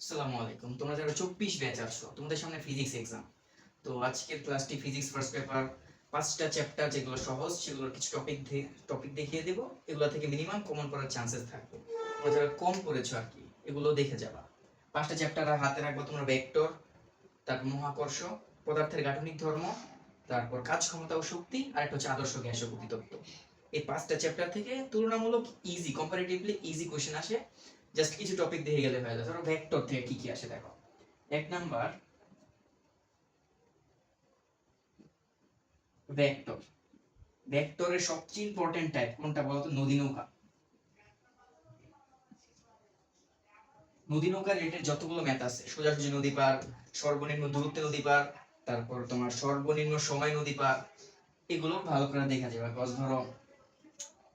আসসালামু আলাইকুম। তোমরা যারা চব্বিশ ব্যাচ আছো, তোমাদের সামনে ফিজিক্স এক্সাম তো আজকের ক্লাসটি ফিজিক্স ফার্স্ট পেপার পাঁচটা চ্যাপ্টার যেগুলো সহজ কিছু টপিক টপিক দেখিয়ে দেবো। এগুলো থেকে মিনিমাম কমন করার চান্সেস থাকবে। তোমরা যারা কম করেছ আর কি, এগুলো দেখে যাবা। পাঁচটা চ্যাপ্টার হাতে রাখব তোমরা ভেক্টর তারপর মহাকর্ষ, পদার্থের গাঠনিক ধর্ম, তারপর কাজ ক্ষমতা ও শক্তি, আর একটা হচ্ছে আদর্শ গ্যাস এই পাঁচটা চ্যাপ্টার থেকে তুলনামূলক ইজি কম্পারেটিভলি ইজি কোশ্চেন আসে। জাস্ট কিছু টপিক দেখে গেলে হয়ে যায়। ধরো ভেক্টর থেকে কি কি আসে দেখো। এক নাম্বার ভেক্টর ভেক্টরের সবচেয়ে ইম্পর্টেন্ট টাইপ কোনটা বলতো? নদী নৌকা। নদী নৌকা রিলেটেড যতগুলো ম্যাথ আছে সোজাসুজি নদী পার, সর্বনিম্ন দূরত্বে নদী পার, তারপর তোমার সর্বনিম্ন সময় নদী পার, এগুলো ভালো করে দেখা যাবে। ধরো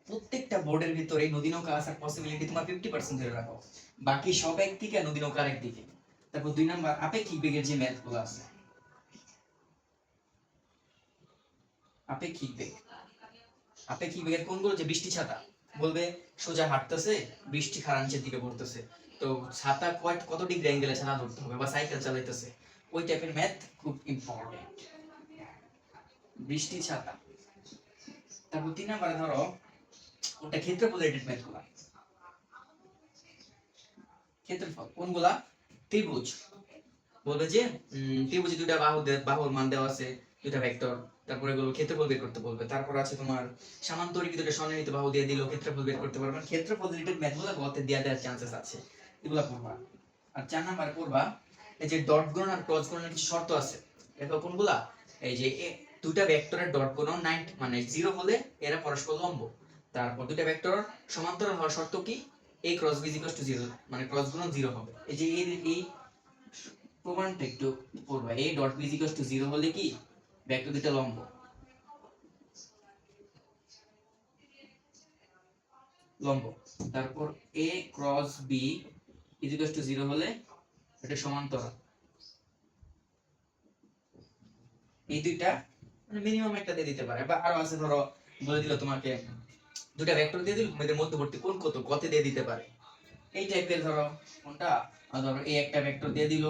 প্রত্যেকটা বোর্ডের ভিতরে নদী নৌকা আসার পসিবিলিটি তোমার ফিফটি পার্সেন্ট ধরে রাখো। বাকি সব একদিকে নদী নৌকা আরেক দিকে তারপর দুই নাম্বার, আপেক্ষিক বেগের যে আছে। আপেক্ষিক বেগ। আপেক্ষিক বেগের কোনগুলো যে বৃষ্টি ছাতা? বলবে, সোজা হাঁটতেছে, বৃষ্টি খারাঞ্চের দিকে পড়তেছে। তো ছাতা কয় কত ডিগ্রি অ্যাঙ্গেলে ছাতা ধরতে হবে বা সাইকেল চালাইতেছে? ওই টাইপের ম্যাথ খুব ইম্পর্টেন্ট বৃষ্টি ছাতা। তারপর তিন নাম্বারে ধরো ওটা ক্ষেত্রফল রিলেটেড ম্যাথগুলা ক্ষেত্রফল কোনগুলা? ত্রিভুজ। বলবে যে ত্রিভুজে দুইটা বাহু বাহুর মান দেওয়া আছে, দুইটা ভেক্টর তারপরে এগুলো ক্ষেত্রফল বের করতে বলবে। তারপর আছে তোমার সামান্তরিক দুটো সন্নিহিত বাহু দিয়ে দিলেও ক্ষেত্রফল বের করতে পারবে। ক্ষেত্রফল রিলেটেড ম্যাথগুলো গতে দেওয়া দেওয়ার চান্সেস আছে। এগুলা পড়বা। আর চার নাম্বার পড়বা, এই যে ডট গুণন আর ক্রস গুণনের কিছু শর্ত আছে। দেখো কোনগুলা? এই যে দুইটা ভেক্টরের ডট গুণন 90 মানে জিরো হলে এরা পরস্পর লম্ব। তারপর দুইটা ভেক্টর সমান্তরাল হওয়ার শর্ত কি? A cross b equal to 0 মানে ক্রস গুণন 0 হবে। এই যে এই এই প্রমাণটা একটু পড়বা a dot b equal to 0 হলে কি? ভেক্টর দুইটা লম্ব। লম্ব। তারপর a cross b equal to 0 হলে এটা সমান্তরাল। এই দুইটা মানে মিনিমাম একটা দিয়ে দিতে পারে। বা আরও আছে, ধরো, বলে দিল তোমাকে দুটা ভেক্টর দিয়ে দিল এদের মধ্যবর্তী কোন কত? কতে দিয়ে দিতে পারে। এই টাইপের ধরো কোনটা ধরো এ একটা ভেক্টর দিয়ে দিল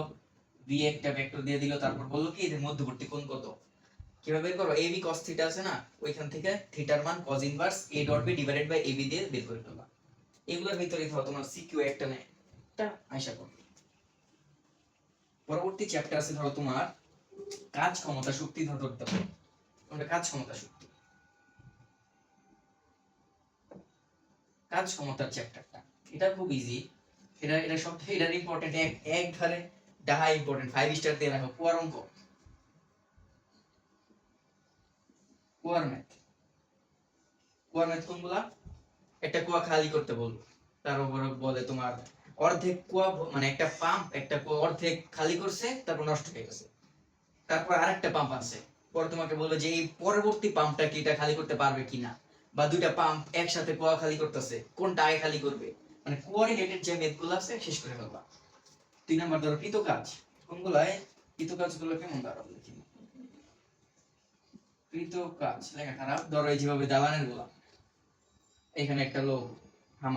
বি একটা ভেক্টর দিয়ে দিল তারপর বলল কি এদের মধ্যবর্তী কোন কত? কীভাবে বের করো এবি cos থিটা আছে না? ওইখান থেকে থিটার মান cos inverse a dot b divided by ab দিয়ে বের করে ফেলবা এগুলোর ভিতরে ধরো তোমার সিকিউ একটা নেই। এটা আশা করো। পরবর্তী চ্যাপ্টার আছে ধরো তোমার কাজ ক্ষমতা শক্তি ধরো ধরতে কোনটা কাজ ক্ষমতা শক্তি। কাজ ক্ষমতার চ্যাপ্টারটা এটা খুব ইজি এটা এটা সব থেকে এটা ইম্পর্টেন্ট এক এক ধারে ডাহা ইম্পর্টেন্ট ফাইভ স্টার দিয়ে রাখো। কুয়ার অঙ্ক। কুয়ার ম্যাথ কুয়ার ম্যাথ কোনগুলা? একটা কুয়া খালি করতে বলব তার উপরে বলে তোমার অর্ধেক কুয়া মানে একটা পাম্প একটা কুয়া অর্ধেক খালি করছে, তারপর নষ্ট হয়ে গেছে। তারপর আরেকটা পাম্প আছে পরে তোমাকে বলবে যে এই পরবর্তী পাম্পটা কি, এটা খালি করতে পারবে কিনা? বা দুইটা পাম্প একসাথে কুয়া খালি করতেছে, কোনটা আগে খালি করবে? মানে কুয়া রিলেটেড যে মেথগুলো আছে, শেষ করে ফেলবা। দুই নাম্বার ধরো কৃত কাজ। কোনগুলায় কৃত কাজগুলো কেমন দাঁড়াবে দেখি। কৃত কাজ, লেখা খারাপ। ধরো এই যেভাবে দালানেরগুলা। এখানে একটা লোক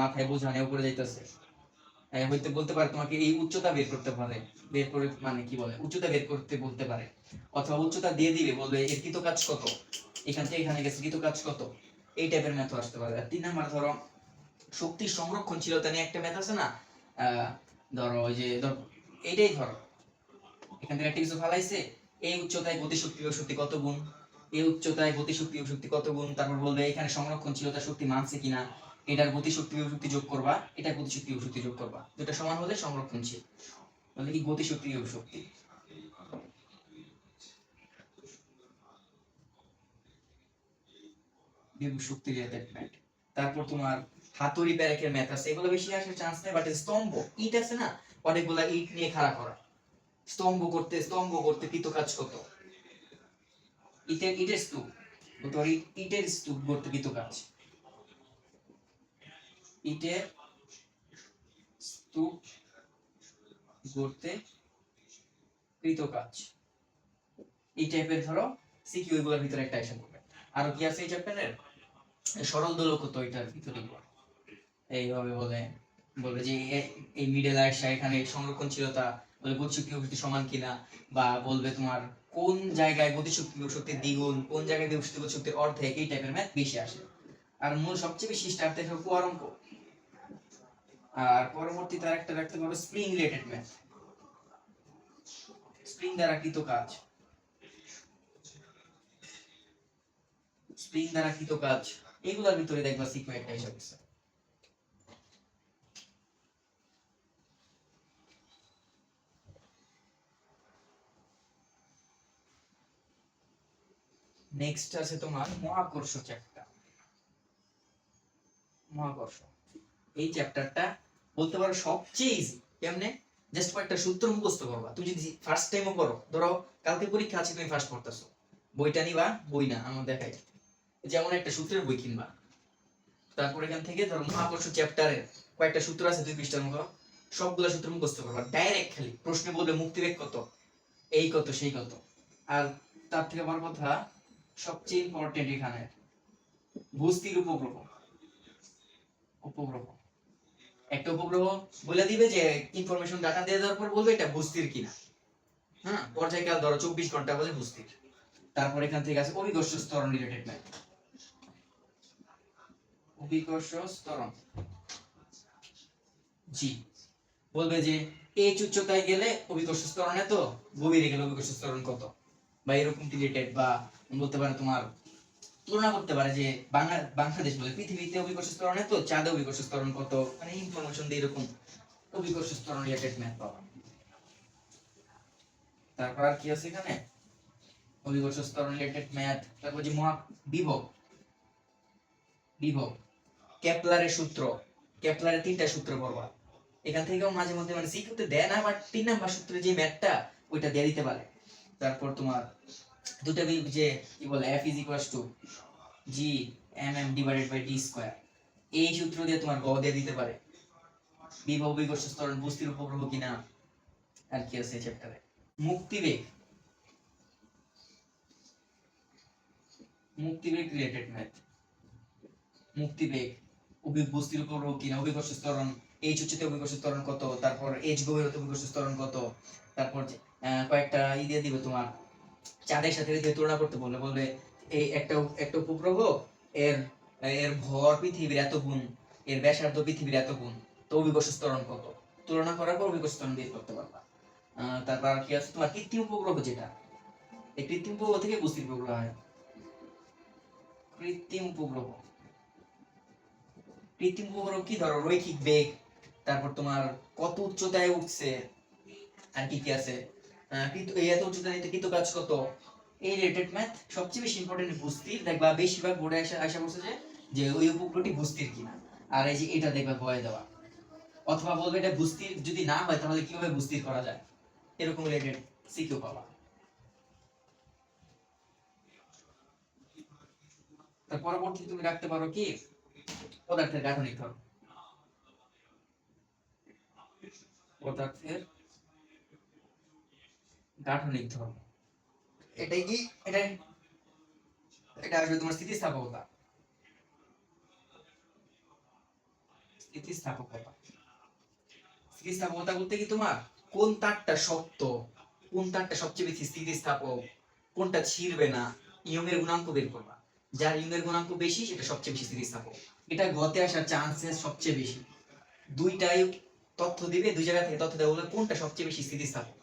মাথায় বোঝা নিয়ে উপরে যাইতেছে। হয়তো বলতে পারে তোমাকে এই উচ্চতা বের করতে পারে। বের করে মানে কি বলে? উচ্চতা বের করতে বলতে পারে। অথবা উচ্চতা দিয়ে দিবে, বলবে, এর কৃত কাজ কত? এখান থেকে এখানে গেছে কৃত কাজ কত? এই টাইপের ম্যাথ আসতে পারে। তিন নাম্বার, ধরো, শক্তির সংরক্ষণশীলতা নিয়ে একটা ম্যাথ আছে না? ধরো, ওই যে, ধরো, এইটাই ধরো। এখান থেকে একটা কিছু ফালাইছে, এই উচ্চতায় গতিশক্তি ও শক্তি কত গুণ? এই উচ্চতায় গতিশক্তি ও শক্তি কত গুণ? তারপর বলবে, এখানে সংরক্ষণ ছিল সংরক্ষণশীলতা শক্তি মানছে কিনা? এটার গতিশক্তি ও শক্তি যোগ করবা এটা গতিশক্তি ও শক্তি যোগ করবা। দুটা সমান হলে সংরক্ষণশীল বলে কি গতিশক্তি ও শক্তি? শক্তি রিলেটেড তারপর তোমার হাতুড়ি প্যারেকের ম্যাথ আছে এগুলো বেশি আসার চান্স নেই বাট স্তম্ভ, ইট আছে না? অনেকগুলা ইট নিয়ে খাড়া করা। স্তম্ভ করতে স্তম্ভ করতে কৃত কাজ কত? ইটের ইটের স্তূপ। ইট- ইটের স্তূপ করতে কৃত কাজ ইটের স্তূপ গড়তে কৃত কাজ এই টাইপের ধরো সিকিউ এগুলোর ভিতরে একটা এসে পড়বে আরও কি আছে এই চ্যাপ্টারের সরল দোলক তো এটার ভিতরে এইভাবে বলে বলবে যে এই মিডল আসা, এখানে সংরক্ষণশীলতা বলে গতিশক্তি শক্তি সমান কিনা, বা বলবে তোমার কোন জায়গায় গতিশক্তি শক্তির দ্বিগুণ, কোন জায়গায় গতিশক্তি শক্তির অর্ধেক, এই টাইপের ম্যাথ বেশি আসে। আর মূল সবচেয়ে বেশি স্টার্ট দেখো কুয়ার অঙ্ক আর পরবর্তীতে আরেকটা রাখতে পারো স্প্রিং রিলেটেড ম্যাথ স্প্রিং দ্বারা কৃত কাজ। স্প্রিং দ্বারা কৃত কাজ। এগুলোর ভিতরে দেখবা সিকো একটা হিসাব আছে। নেক্সট আছে তোমার মহাকর্ষ চ্যাপ্টার মহাকর্ষ। এই চ্যাপ্টারটা বলতে পারো সবচেয়ে ইজি কেমনে? জাস্ট কয়েকটা সূত্র মুখস্থ করবা। তুমি যদি ফার্স্ট টাইমও করো, ধরো কালকে পরীক্ষা আছে, তুমি ফার্স্ট পড়তেছো। বইটা নিবা, বই না, আমার দেখাই। যেমন একটা সূত্রের বই কিনবা। তারপর এখান থেকে ধরো মহাকর্ষ চ্যাপ্টারের কয়েকটা সূত্র আছে দুই পৃষ্ঠার মতো। সবগুলা সূত্র মুখস্থ করবা। ডাইরেক্ট খালি প্রশ্নে বলবে মুক্তিবেগ কত? এই কত, সেই কত। আর তার থেকে বড় কথা, সবচেয়ে ইম্পর্টেন্ট এখানে, ভূস্থির উপগ্রহ। উপগ্রহ। একটা উপগ্রহ বলে দিবে যে ইনফরমেশন ডাটা দিয়ে দেওয়ার পর বলবে এটা ভূস্থির কিনা। হ্যাঁ? পর্যায়কাল ধরো চব্বিশ ঘণ্টা বলে ভূস্থির। তারপর এখান থেকে আছে অভিদর্শ স্তরণ রিলেটেড ম্যাথ অভিকর্ষ স্তরণ জি। বলবে যে এইচ উচ্চতায় গেলে অভিকর্ষ স্তরণ এত গভীরে গেলে অভিকর্ষ স্তরণ কত? বা এরকম রিলেটেড বা বলতে পারে তোমার, তুলনা করতে পারে যে, বাংলা, বাংলাদেশ বলে পৃথিবীতে অভিকর্ষ স্তরণ এত চাঁদে অভিকর্ষ স্তরণ কত? মানে ইনফরমেশন দিয়ে এরকম অভিকর্ষ স্তরণ রিলেটেড ম্যাথ পাবা তারপর আর কি আছে এখানে? অভিকর্ষ স্তরণ রিলেটেড ম্যাথ তারপর যে মহা, বিভব। বিভব। কেপলারের সূত্র। কেপলারের তিনটা সূত্র পড়বা। এখান থেকেও মাঝে মধ্যে মানে সিকিউতে দেয় না বাট তিন নাম্বার সূত্রে যে ম্যাথটা ওইটা দিয়ে দিতে পারে। তারপর তোমার দুটো যে কি বলে F is equals to G m m divided by d square এই সূত্র দিয়ে তোমার গ দিয়ে দিতে পারে। বিভব বিকর্ষ স্তরণ বস্তির উপগ্রহ কিনা, আর কি আছে চ্যাপ্টারে মুক্তিবেগ। মুক্তিবেগ রিলেটেড ম্যাথ মুক্তিবেগ। অভিবস্তির উপগ্রহ কিনা, অভিকর্ষ স্তরণ এইচ উচ্চতে অভিকর্ষ স্তরণ কত, তারপর এইচ গভীরতা অভিকর্ষ স্তরণ কত, তারপর কয়েকটা ই দিয়ে দিবে তোমার, চাঁদের সাথে তুলনা করতে বললে, বলবে এই একটা একটা উপগ্রহ, এর এর ভর পৃথিবীর এত গুণ, এর ব্যাসার্ধ পৃথিবীর এত গুণ, তো অভিকর্ষ স্তরণ কত? তুলনা করার পর অভিকর্ষ স্তরণ বের করতে পারবা। তারপর কি আছে? তোমার কৃত্রিম উপগ্রহ যেটা, এই কৃত্রিম উপগ্রহ থেকে বস্তির উপগ্রহ হয় কৃত্রিম উপগ্রহ। কৃত্রিম উপগ্রহ কি ধরো? রৈখিক বেগ, তারপর তোমার কত উচ্চতায় উঠছে, আর কি কি আছে? এত উচ্চতা নিতে কৃত কাজ কত? এই রিলেটেড ম্যাথ সবচেয়ে বেশি ইম্পর্টেন্ট বুস্তির, দেখবা বেশিরভাগ বোর্ডে আসা বলছে যে যে ওই উপগ্রহটি বুস্তির কিনা। আর এই যে এটা দেখবা ভয় দেওয়া। অথবা বলবে এটা বুস্তির, যদি না হয়, তাহলে কীভাবে বুস্তির করা যায়? এরকম রিলেটেড সিকিউ পাবা। তার পরবর্তী তুমি রাখতে পারো কি? পদার্থের গাঠনিক ধর্ম পদার্থের গাঠনিক ধর্ম এটাই কি? এটা এটা আসবে তোমার স্থিতিস্থাপকতা। স্থিতিস্থাপকতা। স্থিতিস্থাপকতা বলতে কি তোমার? কোন তারটা শক্ত? কোন তারটা সবচেয়ে বেশি স্থিতিস্থাপক? কোনটা ছিঁড়বে না? ইয়ংয়ের গুণাঙ্ক বের করবা। যার ইয়ংয়ের গুণাঙ্ক বেশি, সেটা সবচেয়ে বেশি স্থিতিস্থাপক এটা গতে আসার চান্সেস সবচেয়ে বেশি। দুইটাই তথ্য দিবে, দুই জায়গা থেকে তথ্য দেওয়া বলে কোনটা সবচেয়ে বেশি স্থিতিস্থাপক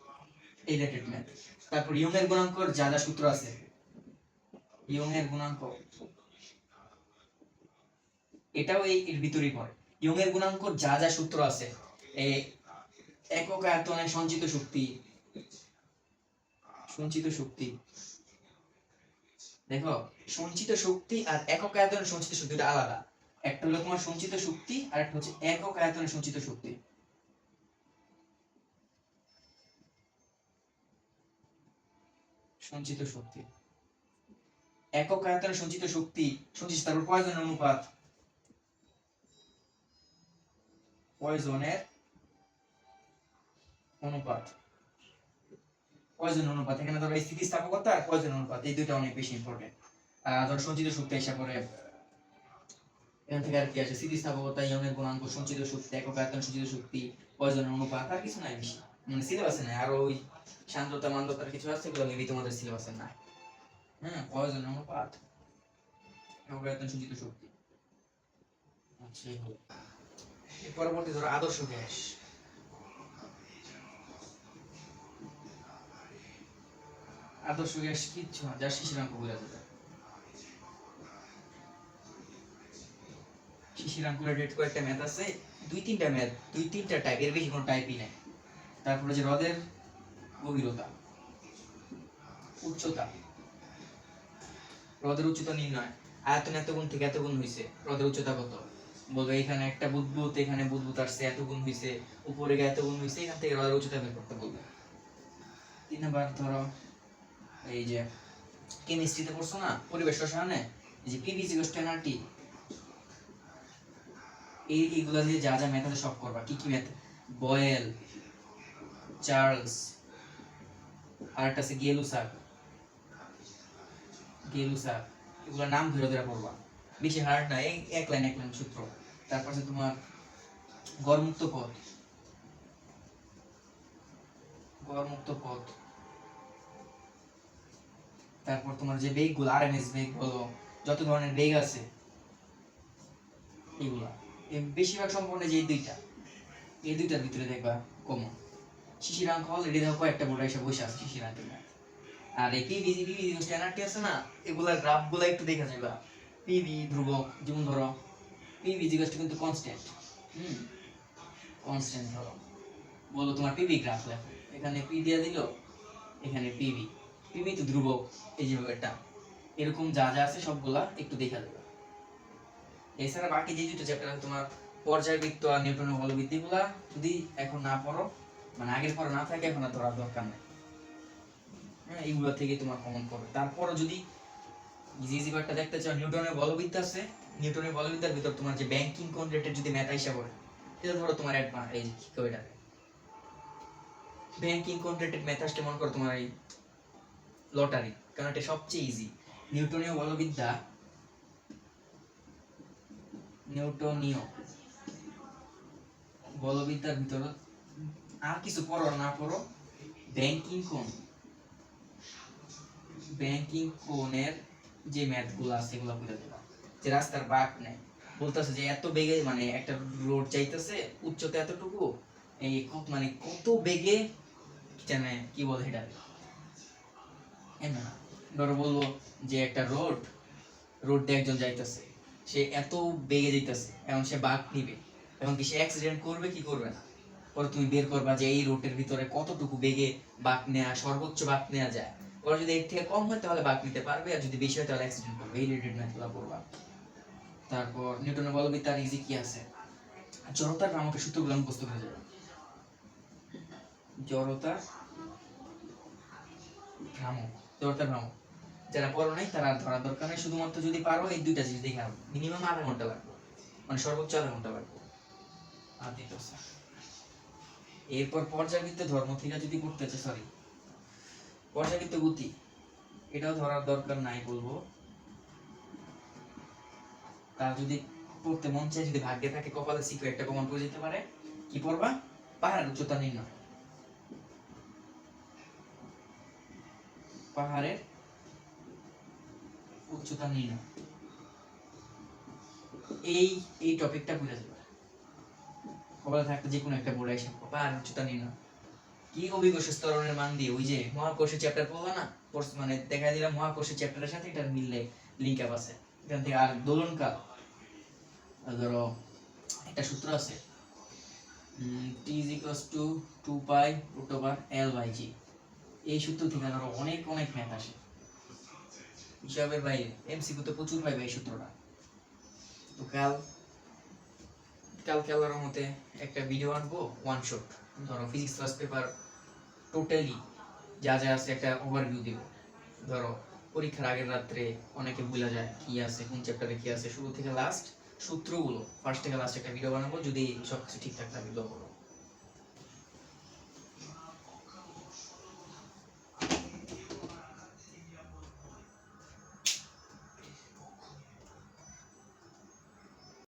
এই রিলেটেড ম্যাথ। তারপর ইয়ংয়ের গুণাঙ্কর যা যা সূত্র আছে। ইয়ংয়ের গুণাঙ্ক। এটাও এই এর ভিতরেই পড়ে। ইয়ংয়ের গুণাঙ্কর যা যা সূত্র আছে একক আয়তনে সঞ্চিত শক্তি সঞ্চিত শক্তি দেখো, সঞ্চিত শক্তি আর একক আয়তনে সঞ্চিত শক্তি দুটো আলাদা। একটা হলো তোমার সঞ্চিত শক্তি, আর একটা হচ্ছে একক আয়তনের সঞ্চিত শক্তি। সঞ্চিত শক্তি। একক আয়তনে সঞ্চিত শক্তি, সঞ্চিত তারপর পয়জনের অনুপাত পয়জনের অনুপাত। পয়জন অনুপাত? এখানে ধরো স্থিতিস্থাপকতা আর পয়জন অনুপাত? এই দুইটা অনেক বেশি ইম্পর্টেন্ট ধরো সঞ্চিত শক্তি হিসাব করে এখান থেকে আর কি আছে? স্থিতিস্থাপকতা ইয়ংয়ের গুণাঙ্ক, সঞ্চিত শক্তি, একক আয়তন সঞ্চিত শক্তি পয়জনের অনুপাত? আর কিছু নাই বেশি। মানে সিলেবাসে নাই। আর ওই শান্ততা মান্যতার কিছু আছে? এগুলো মেবি তোমাদের সিলেবাসে নাই। হ্যাঁ পয়জনের অনুপাত? একক আয়তন সঞ্চিত শক্তি। আচ্ছা এই পরবর্তী ধরো আদর্শ গ্যাস। আদর্শ গ্যাস কিচ্ছু না, যা শিশিরাঙ্ক বোঝা যাবে শিশিরাঙ্কুর রেট কয়েকটা ম্যাথ আছে, দুই তিনটা ম্যাথ, দুই তিনটা টাইপের বেশি কোনো টাইপই নাই। তারপরে যে হ্রদের গভীরতা, উচ্চতা। হ্রদের উচ্চতা নির্ণয়, আয়তন এত গুণ থেকে এত গুণ হয়েছে হ্রদের উচ্চতা কত? বলবে এখানে একটা বুদবুদ, এখানে বুদবুদ আসছে, এত গুণ হয়েছে উপরে গিয়ে এত গুণ হয়েছে এখান থেকে হ্রদের উচ্চতা বের করতে বলবে। তিন নাম্বার ধরো এই যে কেমিস্ট্রিতে পড়ছো না? পরিবেশ রসায়নে? যে পিভি জিগোস টেনার্টি এই এইগুলা দিয়ে যা যা ম্যাথ সব করবা, কি কি ম্যাথ বয়েল চার্লস আর একটা আছে গেলুসাক গেলুসাক এগুলোর নাম ধরে ধরে পড়বা। বেশি হার্ড না, এই এক লাইন এক লাইন সূত্র। তারপর তোমার গড়মুক্ত পথ। গড়মুক্ত পথ। তারপর তোমার যে বেগগুলো আরএমএস বেগ বলো, যত ধরনের বেগ আছে, এগুলা। বেশিরভাগ সম্পূর্ণ যে দুইটা, এই দুইটার ভিতরে দেখবা কমন। দেখো কয়েকটা বোর্ড এসে বসে আছে আর এই পিভি পিভি স্ট্যান্ডার্ডটি আছে না এগুলার গ্রাফগুলো একটু দেখা যাবে পিভি ধ্রুবক, যেমন ধরো পিভি জিজ্ঞাসা কিন্তু কনস্ট্যান্ট কনস্ট্যান্ট ধরো। বলো তোমার পিভি গ্রাফ লেখো এখানে পি দিয়ে দিল, এখানে পিভি পিভি তো ধ্রুবক এই যে এটা এরকম যা যা আছে সবগুলা একটু দেখা যাবে এছাড়া বাকি যে দুটো চ্যাপ্টার তোমার পর্যায়বৃত্ত আর নিউটনের বলবৃত্তি গুলা যদি এখন না পড়ো মানে আগের পরে না থাকে, এখন আর ধরার দরকার নেই। হ্যাঁ এইগুলো থেকে তোমার কমন পড়বে তারপরও যদি ইজি ইজি পার্টটা দেখতে চাও নিউটনের বলবিদ্যা আছে। নিউটনের বলবিদ্যার ভিতর তোমার যে ব্যাংকিং কোন রেটের যদি ম্যাথ আইসা পড়ে এটা ধরো তোমার অ্যাডভান্স এই কি কই ব্যাংকিং কোন রেটের ম্যাথ আসলে মনে করো তোমার এই লটারি, কারণ এটা সবচেয়ে ইজি নিউটনীয় বলবিদ্যা, নিউটনীয় বলবিদ্যার ভিতরে আর কিছু পড়ো না পড়ো ব্যাংকিং কোণ ব্যাংকিং কোণের যে ম্যাথগুলো আছে, এগুলো বুঝে দেবা যে রাস্তার বাঁক নেয় বলতেছে যে এত বেগে মানে একটা রোড যাইতেছে, উচ্চতা এতটুকু, এই মানে কত বেগে জানে, কি বলে এটা ধরো বলব যে একটা রোড রোড দিয়ে একজন যাইতেছে। সে এত বেগে যাইতেছে, এখন সে বাঁক নিবে। এবং কি সে অ্যাক্সিডেন্ট করবে কি করবে না? পরে তুমি বের করবা যে এই রোডের ভিতরে কতটুকু বেগে বাঁক নেওয়া সর্বোচ্চ বাঁক নেওয়া যায়। ওরা যদি এর থেকে কম হয় তাহলে বাঁক নিতে পারবে, আর যদি বেশি হয় তাহলে অ্যাক্সিডেন্ট করবে। এই রিলেটেড ম্যাথগুলো পড়বা। তারপর নিউটনের বলবিদ্যার ইজি কি আছে? জড়তার ভ্রামকের সূত্রগুলো মুখস্থ হয়ে যাবে। জড়তার ভ্রামক জড়তার ভ্রামক যারা পড়ো নাই তারা আর ধরার দরকার নেই। শুধুমাত্র যদি পারো এই দুইটা জিনিস দেখে মিনিমাম আধা ঘণ্টা লাগবে। মানে সর্বোচ্চ আধা ঘণ্টা লাগবে। আর এরপর পর্যাবৃত্ত ধর্ম থেকে যদি করতেছে সরি পর্যাবৃত্ত গতি এটাও ধরার দরকার নাই বলব। তার যদি পড়তে মন চায় যদি ভাগ্যে থাকে কপালে শিখে একটা কমন পড়ে যেতে পারে। কি পড়বা? পাহাড়ের উচ্চতা নির্ণয়। পাহাড়ের উচ্চতা নির্ণয় এই এই টপিকটা বুঝে যাবে কপালে থাকতে যে কোনো একটা বোর্ড উচ্চতা নির্ণয় কি স্তরণের মান দিয়ে? ওই যে মহাকর্ষের চ্যাপ্টার না? মানে দেখা দিলাম মহাকর্ষের চ্যাপ্টারের সাথে এটার মিললে লিঙ্ক আপ আছে। এখান থেকে আর দোলনকাল ধরো, একটা সূত্র আছে। T is equals to two pi over L by g এই সূত্র থেকে ধরো অনেক অনেক ম্যাথ আসে। হিসাবের বাইরে এমসিকিউ তো প্রচুর পাইবে এই সূত্রটা। তো কাল কাল কালার মতে একটা ভিডিও আনব ওয়ান শট ধরো ফিজিক্স ফার্স্ট পেপার টোটালি যা যা আছে একটা ওভারভিউ দিব। ধরো পরীক্ষার আগের রাত্রে অনেকে ভুলে যায় কি আছে, কোন চ্যাপ্টারে কি আছে। শুরু থেকে লাস্ট সূত্রগুলো ফার্স্ট থেকে লাস্ট একটা ভিডিও বানাবো, যদি সব কিছু ঠিকঠাক থাকে ভিডিও